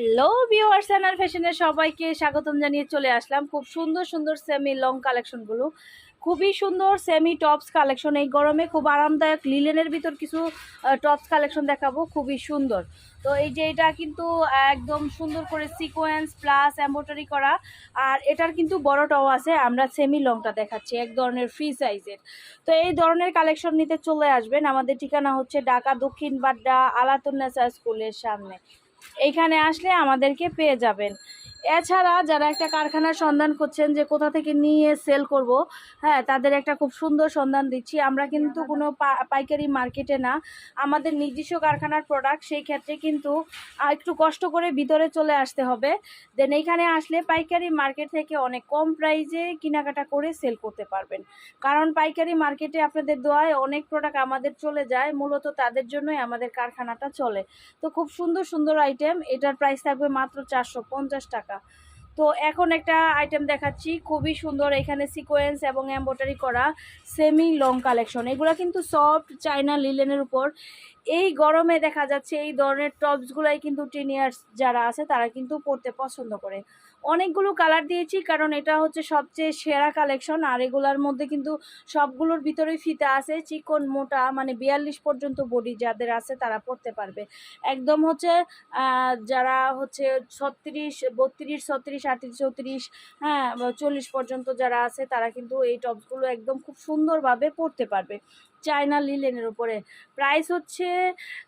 Hello viewers and ফ্যাশনের সবাইকে স্বাগতম জানিয়ে চলে আসলাম। খুব সুন্দর সুন্দর সেমি লং কালেকশনগুলো খুবই সুন্দর সেমি টপস কালেকশন এই গরমে খুব আরামদায়ক লিলেনের ভিতর কিছু টপস কালেকশন দেখাবো। খুবই সুন্দর। তো এই যে এটা কিন্তু একদম সুন্দর করে সিকোয়েন্স প্লাস এম্ব্রয়ডারি করা। আর এটার কিন্তু বড়টাও আছে, আমরা সেমি লংটা দেখাচ্ছি, এক ধরনের ফ্রি সাইজের তো এই ধরনের কালেকশন নিতে চলে আসবেন। আমাদের ঠিকানা হচ্ছে ঢাকা দক্ষিণ বাড্ডা আলাতুন্নেসা স্কুলের সামনে। এইখানে আসলে আমাদেরকে পেয়ে যাবেন। এছাড়া যারা একটা কারখানার সন্ধান করছেন যে কোথা থেকে নিয়ে সেল করব হ্যাঁ তাদের একটা খুব সুন্দর সন্ধান দিচ্ছি। আমরা কিন্তু কোনো পাইকারি মার্কেটে না, আমাদের নিজস্ব কারখানার প্রোডাক্ট সেই ক্ষেত্রে কিন্তু একটু কষ্ট করে ভিতরে চলে আসতে হবে। দেন এইখানে আসলে পাইকারি মার্কেট থেকে অনেক কম প্রাইজে কেনাকাটা করে সেল করতে পারবেন। কারণ পাইকারি মার্কেটে আপনাদের দোয়ায় অনেক প্রোডাক্ট আমাদের চলে যায়, মূলত তাদের জন্যই আমাদের কারখানাটা চলে। তো খুব সুন্দর সুন্দর আইটেম এটার প্রাইস থাকবে মাত্র চারশো পঞ্চাশ টাকা তো এখন একটা আইটেম দেখাচ্ছি, খুবই সুন্দর এখানে সিকোয়েন্স এবং এম্ব্রয়ডারি করা সেমি লং কালেকশন এগুলো কিন্তু সফট চাইনা লিলেনের উপর। এই গরমে দেখা যাচ্ছে এই ধরনের টপসগুলাই কিন্তু টিনিয়ার্স যারা আছে তারা কিন্তু পরতে পছন্দ করে। অনেকগুলো কালার দিয়েছি, কারণ এটা হচ্ছে সবচেয়ে সেরা কালেকশন আর এগুলার মধ্যে কিন্তু সবগুলোর ভিতরেই ফিতা আছে, চিকন, মোটা মানে বিয়াল্লিশ পর্যন্ত বডি যাদের আছে তারা পরতে পারবে। একদম হচ্ছে যারা হচ্ছে ছত্রিশ, বত্রিশ, ছত্রিশ, আটত্রিশ, চৌত্রিশ হ্যাঁ চল্লিশ পর্যন্ত যারা আছে তারা কিন্তু এই টপসগুলো একদম খুব সুন্দরভাবে পরতে পারবে। চায়না লিলেনের উপরে। প্রাইস হচ্ছে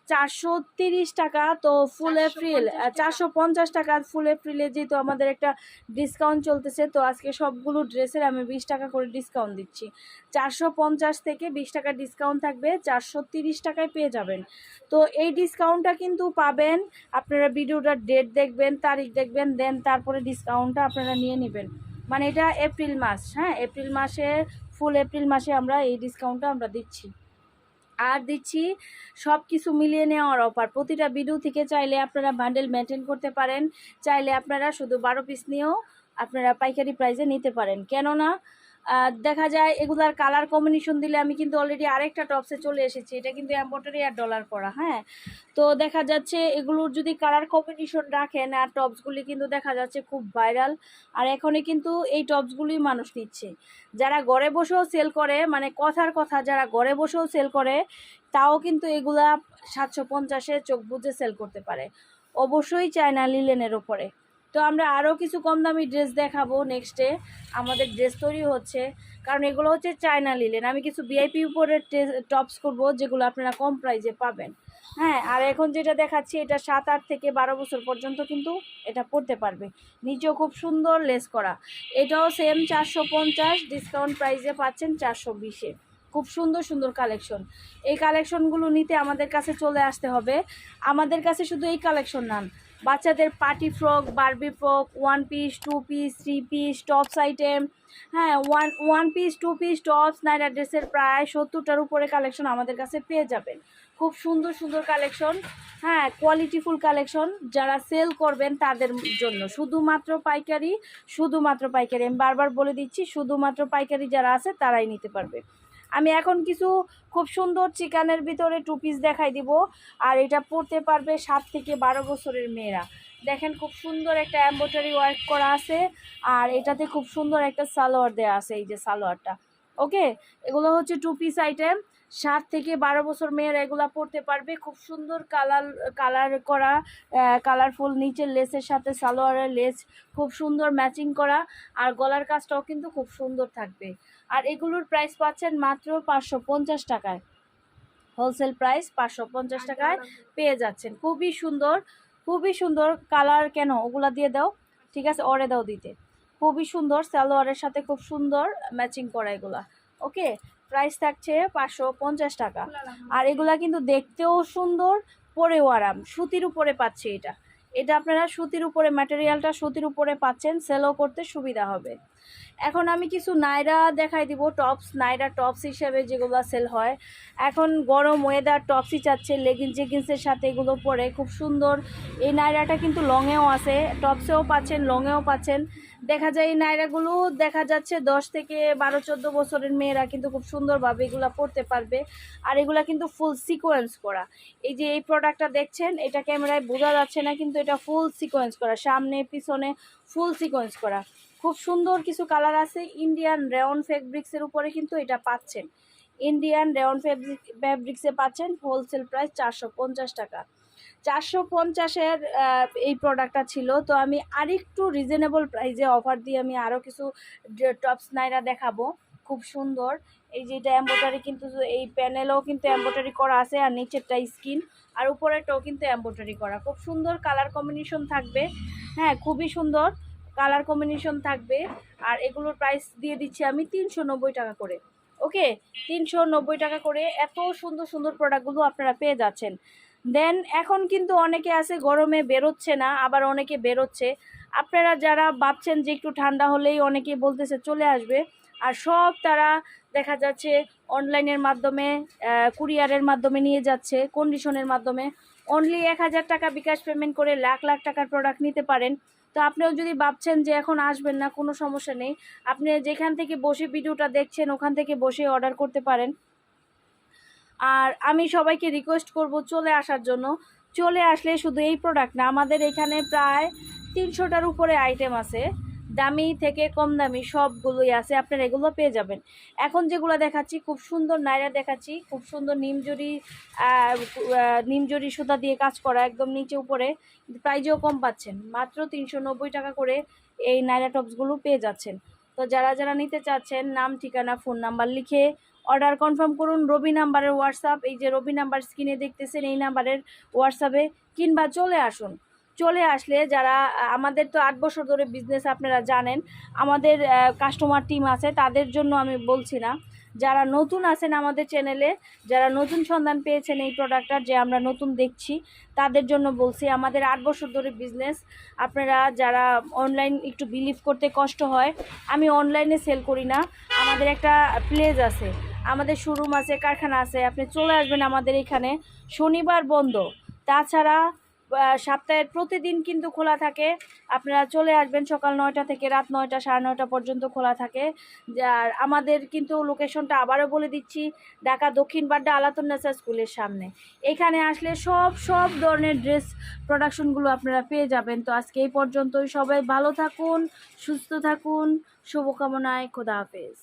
চারশো তিরিশ টাকা তো ফুল এপ্রিল চারশো পঞ্চাশ টাকা ফুল এপ্রিলে যেহেতু আমাদের একটা ডিসকাউন্ট চলতেছে তো আজকে সবগুলো ড্রেসের আমি বিশ টাকা করে ডিসকাউন্ট দিচ্ছি। চারশো পঞ্চাশ থেকে বিশ টাকা ডিসকাউন্ট থাকবে চারশো তিরিশ টাকায় পেয়ে যাবেন। তো এই ডিসকাউন্টটা কিন্তু পাবেন আপনারা ভিডিওটার ডেট দেখবেন তারিখ দেখবেন দেন তারপরে ডিসকাউন্টটা আপনারা নিয়ে নেবেন। মানে এটা এপ্রিল মাস হ্যাঁ? এপ্রিল মাসে ফুল এপ্রিল মাসে আমরা এই ডিসকাউন্টটা আমরা দিচ্ছি। আর দিচ্ছি সব কিছু মিলিয়ে নেওয়ার অফার প্রতিটা ভিডিও থেকে চাইলে আপনারা বান্ডেল মেনটেন করতে পারেন, চাইলে আপনারা শুধু বারো পিস নিয়েও আপনারা পাইকারি প্রাইজে নিতে পারেন। কেননা দেখা যায় এগুলার কালার কম্বিনেশন দিলে আমি কিন্তু অলরেডি আরেকটা টপসে চলে এসেছি। এটা কিন্তু এম্ব্রয়ডারি আর ডলার করা হ্যাঁ? তো দেখা যাচ্ছে এগুলোর যদি কালার কম্বিনেশন রাখেন, আর টপসগুলি কিন্তু দেখা যাচ্ছে খুব ভাইরাল আর এখনই কিন্তু এই টপসগুলি মানুষ নিচ্ছে। যারা ঘরে বসেও সেল করে মানে কথার কথা, যারা ঘরে বসেও সেল করে, তাও কিন্তু এগুলা সাতশো পঞ্চাশে চোখ বুঝে সেল করতে পারে। অবশ্যই চায়না লিলেনের ওপরে। তো আমরা আরও কিছু কম দামি ড্রেস দেখাবো নেক্সটে আমাদের ড্রেস তৈরি হচ্ছে। কারণ এগুলো হচ্ছে চায়না লিলেন আমি কিছু ভিআইপি উপরে টপস করব, যেগুলো আপনারা কম প্রাইজে পাবেন। হ্যাঁ আর এখন যেটা দেখাচ্ছি, এটা সাত, আট থেকে বারো বছর পর্যন্ত কিন্তু এটা পড়তে পারবে। নিচেও খুব সুন্দর লেস করা। এটাও সেম চারশো পঞ্চাশ ডিসকাউন্ট প্রাইসে পাচ্ছেন চারশো বিশে খুব সুন্দর সুন্দর কালেকশন এই কালেকশনগুলো নিতে আমাদের কাছে চলে আসতে হবে। আমাদের কাছে শুধু এই কালেকশন নান বাচ্চাদের party frock, Barbie frock one piece two piece three piece tops item হ্যাঁ one one piece two piece tops Naira ড্রেসের প্রায় সত্তরটার উপরে কালেকশন আমাদের কাছে পেয়ে যাবেন। খুব সুন্দর সুন্দর কালেকশন হ্যাঁ কোয়ালিটিফুল কালেকশন যারা সেল করবেন তাদের জন্য। শুধুমাত্র পাইকারি শুধুমাত্র পাইকারি, আমি বারবার বলে দিচ্ছি, শুধুমাত্র পাইকারি যারা আছে তারাই নিতে পারবে। আমি এখন কিছু খুব সুন্দর চিকানের ভিতরে টু পিস দেখাই দিব। আর এটা পরতে পারবে সাত থেকে বারো বছরের মেয়েরা। দেখেন খুব সুন্দর একটা এম্ব্রয়ডারি ওয়ার্ক করা আছে। আর এটাতে খুব সুন্দর একটা সালোয়ার দেওয়া আছে, এই যে সালোয়ারটা। ওকে এগুলো হচ্ছে টু পিস আইটেম সাত থেকে বারো বছর মেয়েরা এগুলা পরতে পারবে। খুব সুন্দর কালার কালার করা কালারফুল নিচের লেসের সাথে সালোয়ারের লেস খুব সুন্দর ম্যাচিং করা আর গলার কাজটাও কিন্তু খুব সুন্দর থাকবে। আর এগুলোর প্রাইস পাচ্ছেন মাত্র পাঁচশো পঞ্চাশ টাকায়। হোলসেল প্রাইস পাঁচশো পঞ্চাশ টাকায় পেয়ে যাচ্ছেন। খুবই সুন্দর খুবই সুন্দর কালার কেন? ওগুলা দিয়ে দাও ঠিক আছে? অরে দাও দিতে। খুবই সুন্দর সালোয়ারের সাথে খুব সুন্দর ম্যাচিং করা এগুলা। ওকে প্রাইস থাকছে পাঁচশো পঞ্চাশ টাকা। আর এগুলা কিন্তু দেখতেও সুন্দর পরেও আরাম। সুতির উপরে পাচ্ছে এটা। এটা আপনারা সুতির উপরে ম্যাটেরিয়ালটা সুতির উপরে পাচ্ছেন সেলও করতে সুবিধা হবে। এখন আমি কিছু নাইরা দেখাই দিব টপস নাইরা টপস হিসেবে যেগুলো সেল হয়। এখন গরম ওয়েদার টপসই চাচ্ছে লেগিংস জেগিংসের সাথে এগুলো পরে খুব সুন্দর। এই নাইরাটা কিন্তু লংয়েও আছে টপসেও পাচ্ছেন লংয়েও পাচ্ছেন। দেখা যায় এই দেখা যাচ্ছে দশ থেকে বারো, চোদ্দ বছরের মেয়েরা কিন্তু খুব সুন্দরভাবে এগুলা পড়তে পারবে। আর এগুলা কিন্তু ফুল সিকোয়েন্স করা। এই যে এই প্রোডাক্টটা দেখছেন, এটা ক্যামেরায় বোঝা যাচ্ছে না, কিন্তু এটা ফুল সিকোয়েন্স করা। সামনে, পিছনে ফুল সিকোয়েন্স করা। খুব সুন্দর কিছু কালার আছে। ইন্ডিয়ান রেওন ফেব্রিক্সের উপরে কিন্তু এটা পাচ্ছেন। ইন্ডিয়ান রেওন ফেব্রিক ফেব্রিক্সে পাচ্ছেন হোলসেল প্রাইস চারশো পঞ্চাশ টাকা। চারশো পঞ্চাশের এই প্রোডাক্টটা ছিল। তো আমি আরেকটু রিজনেবল প্রাইসে অফার দিয়ে আমি আরও কিছু টপস নাইরা দেখাবো। খুব সুন্দর। এই যে এটা এম্বোটারি কিন্তু এই প্যানেলও কিন্তু এম্বোটারি করা আছে আর নিচেরটা স্কিন আর উপরেরটাও কিন্তু এম্বোটারি করা। খুব সুন্দর কালার কম্বিনেশন থাকবে। হ্যাঁ খুবই সুন্দর কালার কম্বিনেশন থাকবে। আর এগুলোর প্রাইস দিয়ে দিচ্ছি আমি তিনশো নব্বই টাকা করে। ওকে তিনশো নব্বই টাকা করে এত সুন্দর সুন্দর প্রোডাক্টগুলো আপনারা পেয়ে যাচ্ছেন। দেন এখন কিন্তু অনেকে আছে, গরমে বেরোচ্ছে না, আবার অনেকে বেরোচ্ছে। আপনারা যারা ভাবছেন যে একটু ঠান্ডা হলেই অনেকে বলতেছে চলে আসবে। আর সব তারা দেখা যাচ্ছে অনলাইনের মাধ্যমে কুরিয়ারের মাধ্যমে নিয়ে যাচ্ছে কন্ডিশনের মাধ্যমে। অনলি এক হাজার টাকা বিকাশ পেমেন্ট করে লাখ লাখ টাকার প্রোডাক্ট নিতে পারেন। তো আপনিও যদি ভাবছেন যে এখন আসবেন না, কোনো সমস্যা নেই। আপনি যেখান থেকে বসে ভিডিওটা দেখছেন, ওখান থেকে বসে অর্ডার করতে পারেন। আর আমি সবাইকে রিকোয়েস্ট করব চলে আসার জন্য। চলে আসলে শুধু এই প্রোডাক্ট না, আমাদের এখানে প্রায় তিনশোটার উপরে আইটেম আছে। দামি থেকে কম দামি সবগুলোই আছে, আপনারা এগুলো পেয়ে যাবেন। এখন যেগুলো দেখাচ্ছি, খুব সুন্দর নাইরা দেখাচ্ছি, খুব সুন্দর নিমজুরি নিমজুরি সুতা দিয়ে কাজ করা একদম নিচে উপরে প্রাইজও কম পাচ্ছেন। মাত্র তিনশো নব্বই টাকা করে এই নাইরা টপসগুলো পেয়ে যাচ্ছেন। তো যারা যারা নিতে চাচ্ছেন, নাম, ঠিকানা ফোন নাম্বার লিখে অর্ডার কনফার্ম করুন, রবি নাম্বারের হোয়াটসঅ্যাপ এই যে রবি নাম্বার স্ক্রিনে দেখতেছেন, এই নাম্বারের হোয়াটসঅ্যাপে কিংবা চলে আসুন। চলে আসলে যারা, আমাদের তো আট বছর ধরে বিজনেস আপনারা জানেন, আমাদের কাস্টমার টিম আছে, তাদের জন্য আমি বলছি না। যারা নতুন আছেন আমাদের চ্যানেলে যারা নতুন সন্ধান পেয়েছেন এই প্রোডাক্টটার যে আমরা নতুন দেখছি, তাদের জন্য বলছি, আমাদের আট বছর ধরে বিজনেস আপনারা যারা অনলাইন একটু বিলিভ করতে কষ্ট হয়, আমি অনলাইনে সেল করি না, আমাদের একটা প্লেস আছে। আমাদের শোরুম আছে, কারখানা আছে, আপনি চলে আসবেন আমাদের এখানে। শনিবার বন্ধ। তাছাড়া সপ্তাহের প্রতিদিন কিন্তু খোলা থাকে। আপনারা চলে আসবেন সকাল নয়টা থেকে রাত নয়টা, সাড়ে নয়টা পর্যন্ত খোলা থাকে। আর আমাদের কিন্তু লোকেশনটা আবারও বলে দিচ্ছি, ঢাকা দক্ষিণ বাড্ডা আলাতুন্নেসা স্কুলের সামনে। এখানে আসলে সব সব ধরনের ড্রেস প্রোডাকশনগুলো আপনারা পেয়ে যাবেন। তো আজকে এই পর্যন্তই। সবাই ভালো থাকুন, সুস্থ থাকুন। শুভকামনায় খোদা হাফেজ।